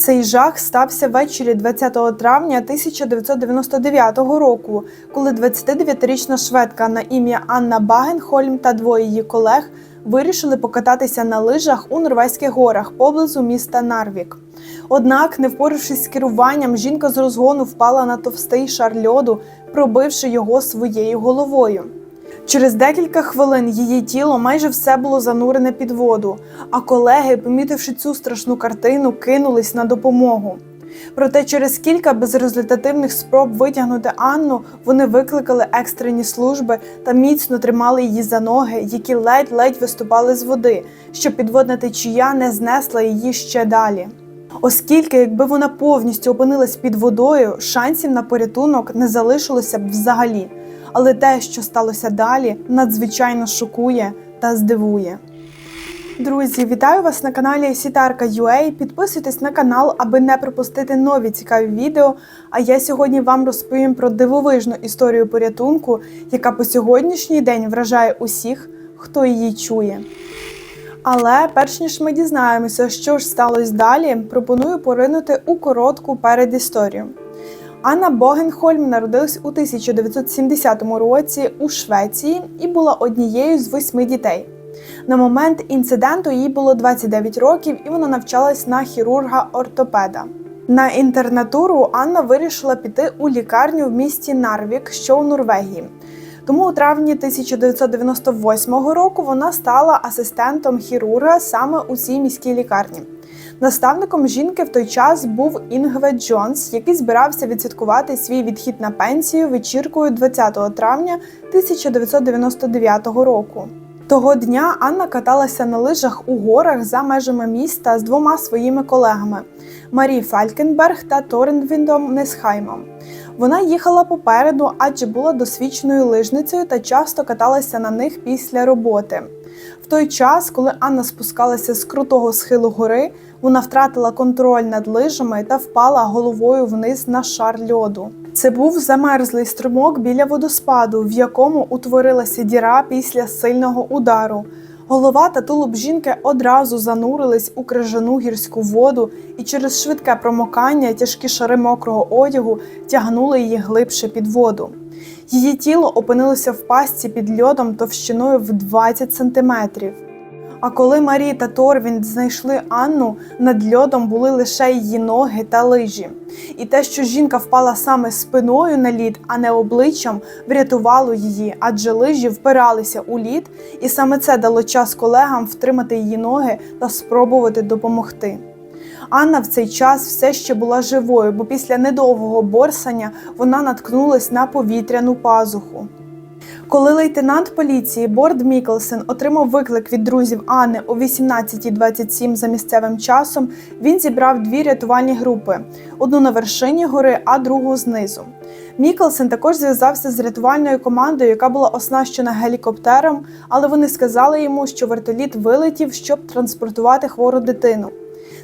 Цей жах стався ввечері 20 травня 1999 року, коли 29-річна шведка на ім'я Анна Багенхольм та двоє її колег вирішили покататися на лижах у Норвезьких горах поблизу міста Нарвік. Однак, не впоравшись з керуванням, жінка з розгону впала на товстий шар льоду, пробивши його своєю головою. Через декілька хвилин її тіло майже все було занурене під воду, а колеги, помітивши цю страшну картину, кинулись на допомогу. Проте через кілька безрезультативних спроб витягнути Анну вони викликали екстрені служби та міцно тримали її за ноги, які ледь-ледь виступали з води, щоб підводна течія не знесла її ще далі. Оскільки, якби вона повністю опинилась під водою, шансів на порятунок не залишилося б взагалі. Але те, що сталося далі, надзвичайно шокує та здивує. Друзі, вітаю вас на каналі Сітарка UA. Підписуйтесь на канал, аби не пропустити нові цікаві відео. А я сьогодні вам розповім про дивовижну історію порятунку, яка по сьогоднішній день вражає усіх, хто її чує. Але перш ніж ми дізнаємося, що ж сталося далі, пропоную поринути у коротку передісторію. Анна Богенхольм народилась у 1970 році у Швеції і була однією з восьми дітей. На момент інциденту їй було 29 років, і вона навчалась на хірурга-ортопеда. На інтернатуру Анна вирішила піти у лікарню в місті Нарвік, що у Норвегії. Тому у травні 1998 року вона стала асистентом хірурга саме у цій міській лікарні. Наставником жінки в той час був Інгве Джонс, який збирався відсвяткувати свій відхід на пенсію вечіркою 20 травня 1999 року. Того дня Анна каталася на лижах у горах за межами міста з двома своїми колегами Марі Фалькенберг та Торенвіндом Несхаймом. Вона їхала попереду, адже була досвідченою лижницею та часто каталася на них після роботи. В той час, коли Анна спускалася з крутого схилу гори, вона втратила контроль над лижами та впала головою вниз на шар льоду. Це був замерзлий струмок біля водоспаду, в якому утворилася діра після сильного удару. Голова та тулуб жінки одразу занурились у крижану гірську воду, і через швидке промокання тяжкі шари мокрого одягу тягнули її глибше під воду. Її тіло опинилося в пастці під льодом товщиною в 20 сантиметрів. А коли Марі та Торвін знайшли Анну, над льодом були лише її ноги та лижі. І те, що жінка впала саме спиною на лід, а не обличчям, врятувало її, адже лижі впиралися у лід, і саме це дало час колегам втримати її ноги та спробувати допомогти. Анна в цей час все ще була живою, бо після недовгого борсання вона наткнулась на повітряну пазуху. Коли лейтенант поліції Борд Мікелсен отримав виклик від друзів Анни о 18.27 за місцевим часом, він зібрав дві рятувальні групи: одну на вершині гори, а другу знизу. Мікелсен також зв'язався з рятувальною командою, яка була оснащена гелікоптером, але вони сказали йому, що вертоліт вилетів, щоб транспортувати хвору дитину.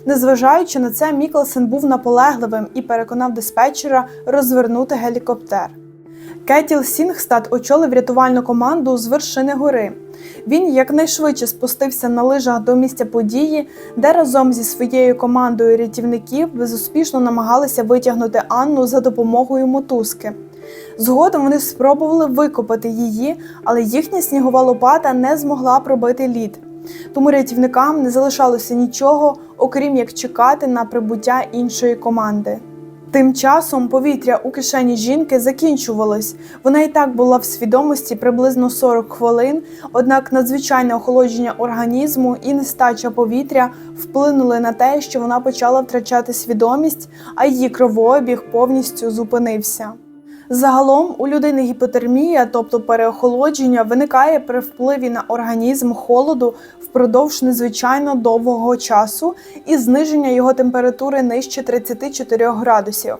Незважаючи на це, Мікелсен був наполегливим і переконав диспетчера розвернути гелікоптер. Кетіл Сінгстад очолив рятувальну команду з вершини гори. Він якнайшвидше спустився на лижах до місця події, де разом зі своєю командою рятівників безуспішно намагалися витягнути Анну за допомогою мотузки. Згодом вони спробували викопати її, але їхня снігова лопата не змогла пробити лід. Тому рятівникам не залишалося нічого, окрім як чекати на прибуття іншої команди. Тим часом повітря у кишені жінки закінчувалось. Вона і так була в свідомості приблизно 40 хвилин, однак надзвичайне охолодження організму і нестача повітря вплинули на те, що вона почала втрачати свідомість, а її кровообіг повністю зупинився. Загалом у людини гіпотермія, тобто переохолодження, виникає при впливі на організм холоду впродовж незвичайно довгого часу і зниження його температури нижче 34 градусів.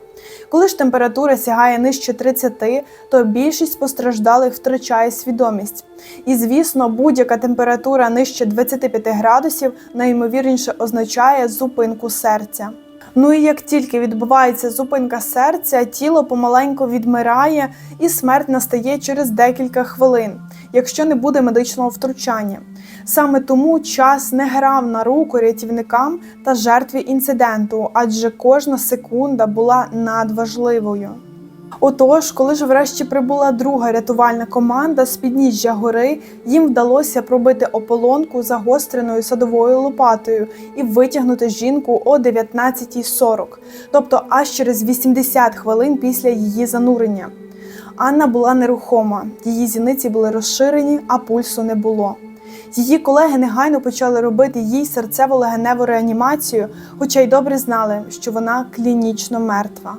Коли ж температура сягає нижче 30, то більшість постраждалих втрачає свідомість. І звісно, будь-яка температура нижче 25 градусів найімовірніше означає зупинку серця. Ну і як тільки відбувається зупинка серця, тіло помаленьку відмирає і смерть настає через декілька хвилин, якщо не буде медичного втручання. Саме тому час не грав на руку рятівникам та жертві інциденту, адже кожна секунда була надважливою. Отож, коли ж врешті прибула друга рятувальна команда з підніжжя гори, їм вдалося пробити ополонку загостреною садовою лопатою і витягнути жінку о 19.40, тобто аж через 80 хвилин після її занурення. Анна була нерухома, її зіниці були розширені, а пульсу не було. Її колеги негайно почали робити їй серцево-легеневу реанімацію, хоча й добре знали, що вона клінічно мертва.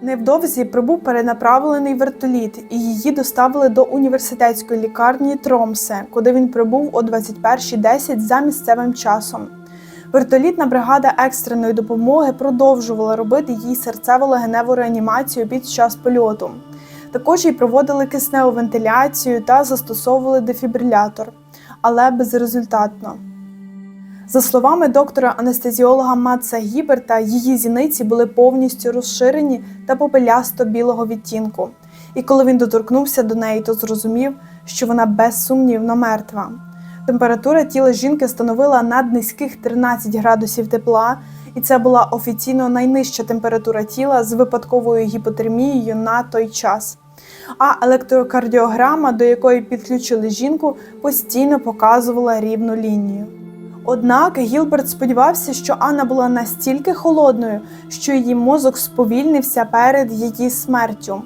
Невдовзі прибув перенаправлений вертоліт, і її доставили до університетської лікарні Тромсе, куди він прибув о 21.10 за місцевим часом. Вертолітна бригада екстреної допомоги продовжувала робити їй серцево-легеневу реанімацію під час польоту. Також їй проводили кисневу вентиляцію та застосовували дефібрилятор, але безрезультатно. За словами доктора анестезіолога Матса Гіберта, її зіниці були повністю розширені та попелясто білого відтінку. І коли він доторкнувся до неї, то зрозумів, що вона безсумнівно мертва. Температура тіла жінки становила наднизьких 13 градусів тепла, і це була офіційно найнижча температура тіла з випадковою гіпотермією на той час. А електрокардіограма, до якої підключили жінку, постійно показувала рівну лінію. Однак Гілберт сподівався, що Анна була настільки холодною, що її мозок сповільнився перед її смертю.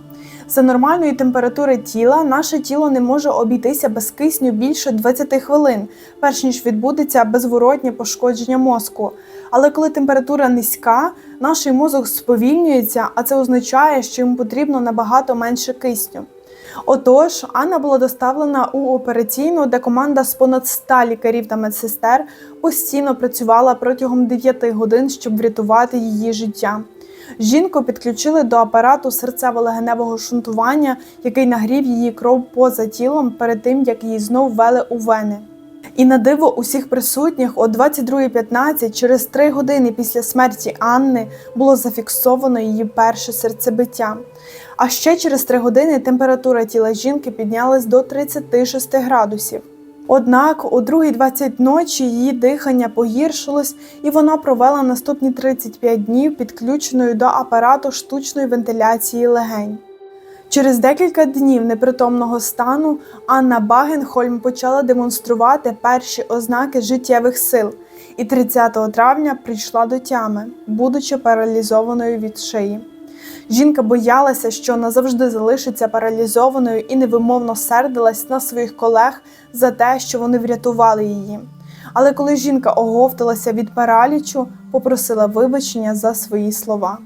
За нормальної температури тіла наше тіло не може обійтися без кисню більше 20 хвилин, перш ніж відбудеться безворотнє пошкодження мозку. Але коли температура низька, наш мозок сповільнюється, а це означає, що йому потрібно набагато менше кисню. Отож, Анна була доставлена у операційну, де команда з понад 100 лікарів та медсестер постійно працювала протягом 9 годин, щоб врятувати її життя. Жінку підключили до апарату серцево-легеневого шунтування, який нагрів її кров поза тілом перед тим, як її знов ввели у вени. І на диво усіх присутніх о 22.15, через три години після смерті Анни, було зафіксовано її перше серцебиття. А ще через три години температура тіла жінки піднялась до 36 градусів. Однак о 2.20 ночі її дихання погіршилось, і вона провела наступні 35 днів підключеною до апарату штучної вентиляції легень. Через декілька днів непритомного стану Анна Багенхольм почала демонструвати перші ознаки життєвих сил, і 30 травня прийшла до тями, будучи паралізованою від шиї. Жінка боялася, що назавжди залишиться паралізованою і невимовно сердилась на своїх колег за те, що вони врятували її. Але коли жінка оговталася від паралічу, попросила вибачення за свої слова.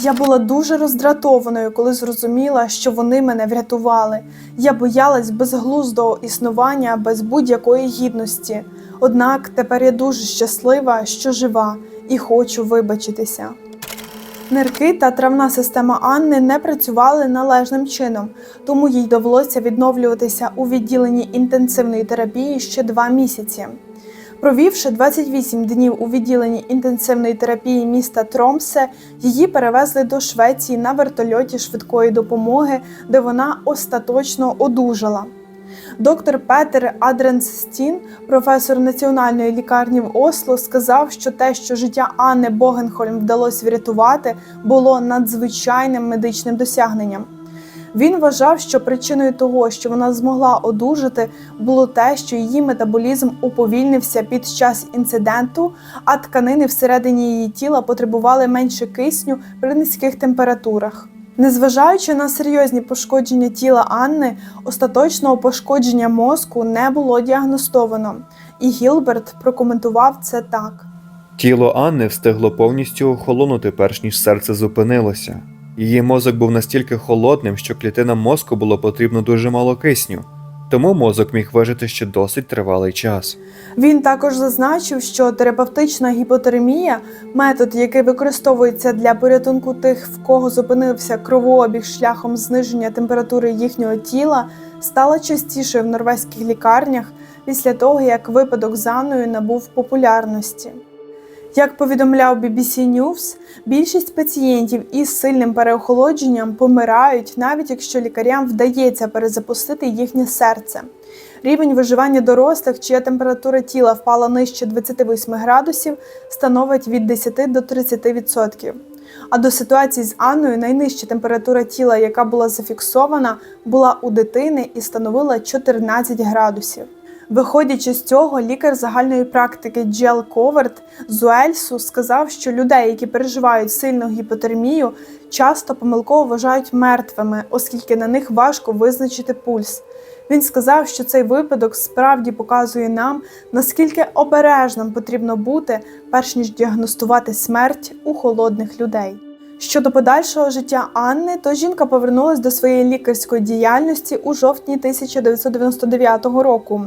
Я була дуже роздратованою, коли зрозуміла, що вони мене врятували. Я боялась безглуздого існування без будь-якої гідності. Однак тепер я дуже щаслива, що жива, і хочу вибачитися. Нирки та травна система Анни не працювали належним чином, тому їй довелося відновлюватися у відділенні інтенсивної терапії ще два місяці. Провівши 28 днів у відділенні інтенсивної терапії міста Тромсе, її перевезли до Швеції на вертольоті швидкої допомоги, де вона остаточно одужала. Доктор Петер Адренстін, професор національної лікарні в Осло, сказав, що те, що життя Анни Богенхольм вдалося врятувати, було надзвичайним медичним досягненням. Він вважав, що причиною того, що вона змогла одужати, було те, що її метаболізм уповільнився під час інциденту, а тканини всередині її тіла потребували менше кисню при низьких температурах. Незважаючи на серйозні пошкодження тіла Анни, остаточного пошкодження мозку не було діагностовано, і Гілберт прокоментував це так. Тіло Анни встигло повністю охолонути, перш ніж серце зупинилося. Її мозок був настільки холодним, що клітинам мозку було потрібно дуже мало кисню, тому мозок міг вижити ще досить тривалий час. Він також зазначив, що терапевтична гіпотермія, метод, який використовується для порятунку тих, в кого зупинився кровообіг шляхом зниження температури їхнього тіла, стала частішою в норвезьких лікарнях після того, як випадок з Анною набув популярності. Як повідомляв BBC News, більшість пацієнтів із сильним переохолодженням помирають, навіть якщо лікарям вдається перезапустити їхнє серце. Рівень виживання дорослих, чия температура тіла впала нижче 28 градусів, становить від 10 до 30%. А до ситуації з Анною найнижча температура тіла, яка була зафіксована, була у дитини і становила 14 градусів. Виходячи з цього, лікар загальної практики Джел Коверт з Уельсу сказав, що людей, які переживають сильну гіпотермію, часто помилково вважають мертвими, оскільки на них важко визначити пульс. Він сказав, що цей випадок справді показує нам, наскільки обережним потрібно бути, перш ніж діагностувати смерть у холодних людей. Щодо подальшого життя Анни, то жінка повернулася до своєї лікарської діяльності у жовтні 1999 року.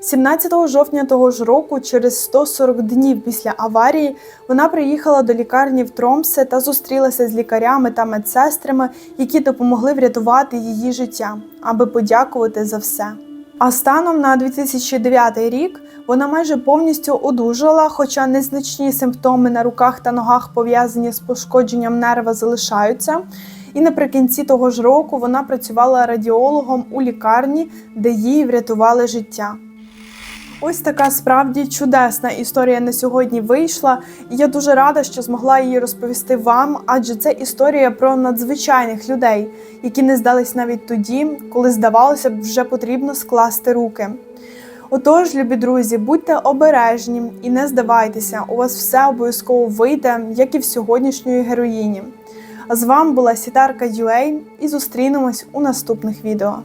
17 жовтня того ж року, через 140 днів після аварії, вона приїхала до лікарні в Тромсе та зустрілася з лікарями та медсестрами, які допомогли врятувати її життя, аби подякувати за все. А станом на 2009 рік вона майже повністю одужала, хоча незначні симптоми на руках та ногах, пов'язані з пошкодженням нерва, залишаються. І наприкінці того ж року вона працювала радіологом у лікарні, де їй врятували життя. Ось така справді чудесна історія на сьогодні вийшла, і я дуже рада, що змогла її розповісти вам, адже це історія про надзвичайних людей, які не здались навіть тоді, коли здавалося б, вже потрібно скласти руки. Отож, любі друзі, будьте обережні і не здавайтеся, у вас все обов'язково вийде, як і в сьогоднішньої героїні. А з вами була Сітарка Юей, і зустрінемось у наступних відео.